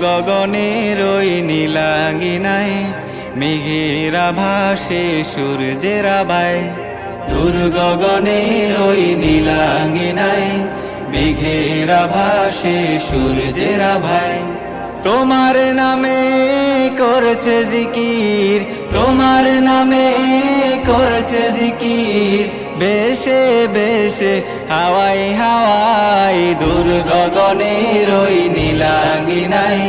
গগনের ওই নীলাঙ্গিনায় মেঘেরা ভাসে সূর্যেরা ভাই দূর গগনের ওই নীলাঙ্গিনায় মেঘেরা ভাসে সূর্যেরা ভাই তোমার নামে করেছে জিকির, তোমার নামে করেছে জিকির বেশে বেশে, হাওয়াই হাওয়াই দূর গগনের ওই নীলাঙ্গিনাই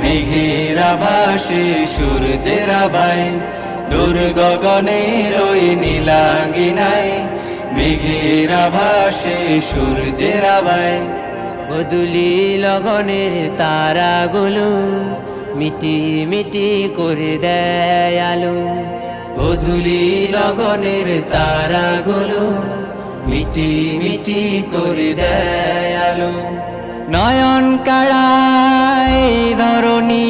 মেঘেরা ভাসে সূর্যেরা ভাই দূর গগনের ওই নীলাঙ্গিনাই মেঘেরা ভাসে সূর্যেরা ভাই গদুলি লগনের তারাগুলো মিটি মিটি করে দেয় আলো। গধুলি লগনের তারাগুলো মিটি মিটি করে দেয় আলো। নয়ন কাড়াই ধরণী,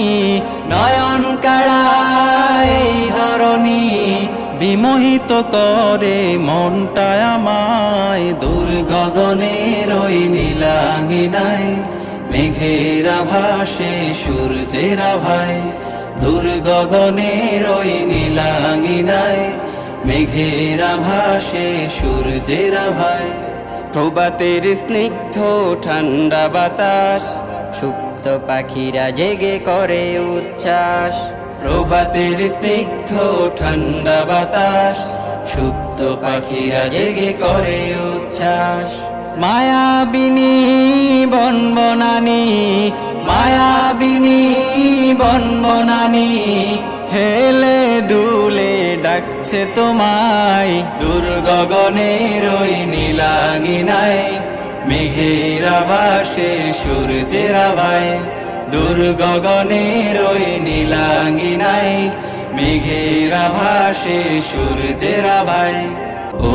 নয়ন কাড়াই ধরণী, বিমোহিত করে মনটা আমায়। দূর গগনের ওই নীলাঙ্গিনায়, মেঘেরা ভাসে সূর্যেরা ভাই দূর গগনের ওই নীলাঙ্গিনায় মেঘেরা ভাসে সূর্যেরা ভাই প্রভাতের স্নিগ্ধ ঠান্ডা বাতাস, সুপ্ত পাখিরা জেগে করে উচ্ছ্বাস। প্রভাতের স্নিগ্ধ ঠান্ডা বাতাস, সুপ্ত পাখিরা জেগে করে উচ্ছ্বাস। মায়াবিনী, বনবনানি, মায়াবিনী বনবনানি হেলে দুলে ডাকছে তোমায়। দূর গগনের ওই নীলাঙ্গিনায়, মেঘেরা ভাসে সূর্যেরা ভাই দূর গগনের ওই নীলাঙ্গিনায়, মেঘেরা ভাসে সূর্যেরা ভাই ও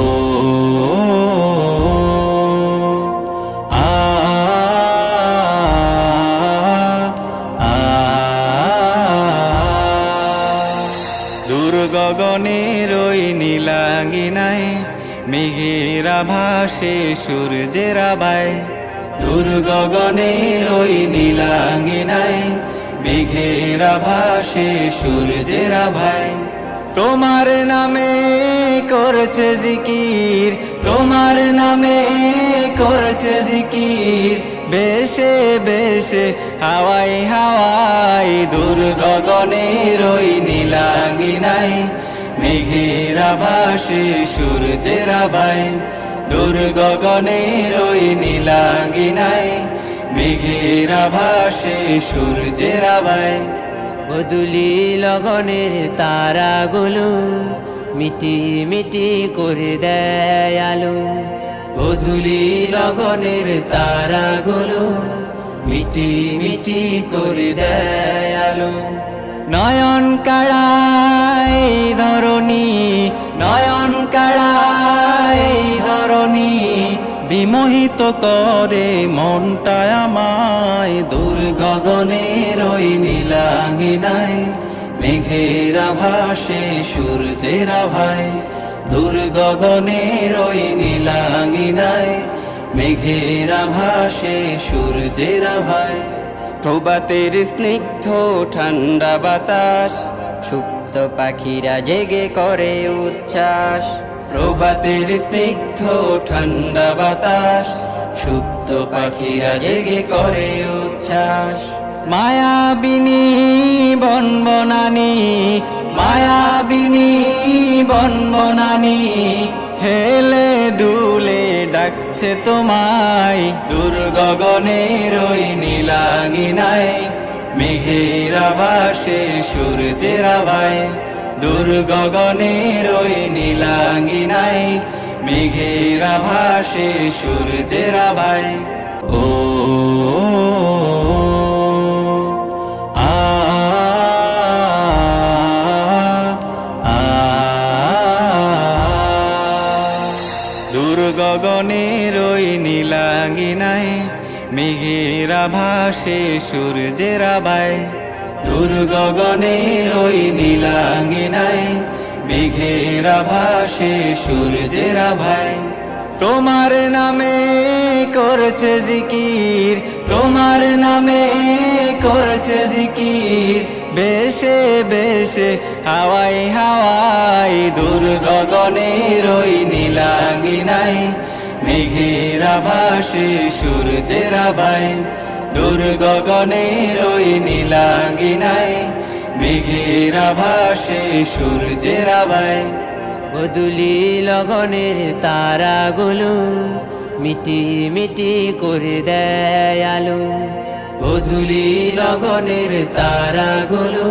গগনের ওই নীলাঙ্গিনায় মেঘেরা ভাসে সূর্যেরা ভাই দূর গগনের ওই নীলাঙ্গিনায় মেঘেরা ভাসে সূর্যেরা ভাই তোমার নামে করেছে জিকির, তোমার নামে করেছে জিকির। বেশে বেশে, হাওয়াই হাওয়াই দূর গগনের ওই নীলাঙ্গিনায় মেঘেরা ভাসে সূর্যেরা ভাই দূর গগনের ওই নীলাঙ্গিনায় মেঘেরা ভাসে সূর্যেরা ভাই গদুলি লগনের তারাগুলো মিটি মিটি করে দেয় আলো। গধুলি লগনের তারাগুলো মিটি মিটি করে দেয় আলো নয়ন কাড়াই ধরণী, নয়ন কাড়াই ধরণী বিমোহিত করে মনটা আমায়। দূর গগনের ওই নীলাঙ্গিনায়, মেঘেরা ভাসে সূর্যেরা ভাই দূর গগনের ওই নীলাঙ্গিনায় মেঘেরা ভাসে সূর্যেরা ভাই প্রভাতের স্নিগ্ধ ঠান্ডা বাতাস সুপ্ত পাখিরা জেগে করে উচ্ছ্বাস। প্রভাতের স্নিগ্ধ ঠান্ডা বাতাস সুপ্ত পাখিরা জেগে করে উচ্ছ্বাস। মায়াবিনী, বনবনানি, মায়াবিনী বনবনানি হেলে দুলে ডাকছে তোমায়। দূর গগনের ওই নীলাঙ্গিনায়, মেঘেরা ভাসে সূর্যেরা ভাই দূর গগনের ওই নীলাঙ্গিনায়, মেঘেরা ভাসে সূর্যেরা ভাই ও মেঘেরা ভাসে সূর্যেরা ভাই দূর গগনের ওই নীলাঙ্গিনায়, মেঘেরা ভাসে সূর্যেরা ভাই তোমার নামে করেছে জিকির, তোমার নামে করেছে জিকির। বেশে বেশে হাওয়াই হাওয়াই দূর গগনের ওই নীলাঙ্গিনাই মেঘেরা ভাসে সূর্যেরা ভাই দূর গগনের ওই নীলাঙ্গিনাই মেঘেরা ভাসে সূর্যেরা ভাই গধুলি লগনের তারাগুলো মিটি মিটি করে দেয় আলো। গধুলি লগনের তারাগুলো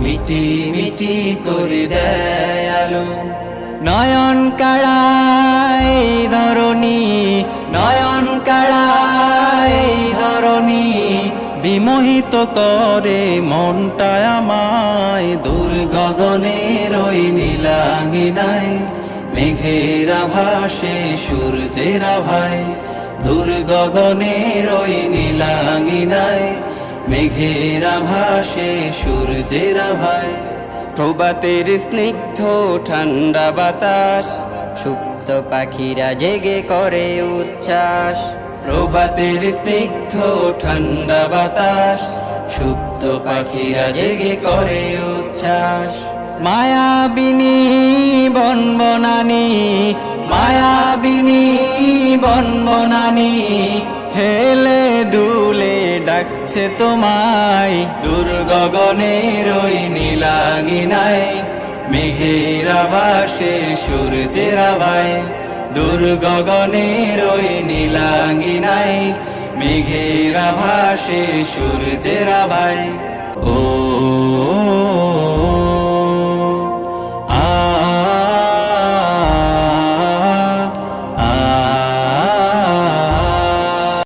মিটি মিটি করে দেয় আলো। নয়ন কাড়াই ধরণী, নয়ন কাড়াই ধরণী, বিমোহিত করে মনটা আমায় দূর গগনের ওই নীলাঙ্গিনায়, মেঘেরা ভাসে সূর্যেরা ভাই দূর গগনের ওই নীলাঙ্গিনায়, মেঘেরা ভাসে সূর্যেরা ভাই প্রভাতের স্নিগ্ধ ঠান্ডা বাতাস, সুপ্ত পাখিরা জেগে করে উচ্ছ্বাস। প্রভাতের স্নিগ্ধ ঠান্ডা বাতাস, সুপ্ত পাখিরা জেগে করে উচ্ছ্বাস। মায়াবিনী বনবনানি মায়াবিনী বনবনানি হেলে দুলে ডাকছে তোমায়। দূর গগনের ওই নীলাঙ্গিনায়, মেঘেরা ভাসে সূর্যেরা ভাই দূর গগনের ওই নীলাঙ্গিনায়, মেঘেরা ভাসে সূর্যেরা ভাই ও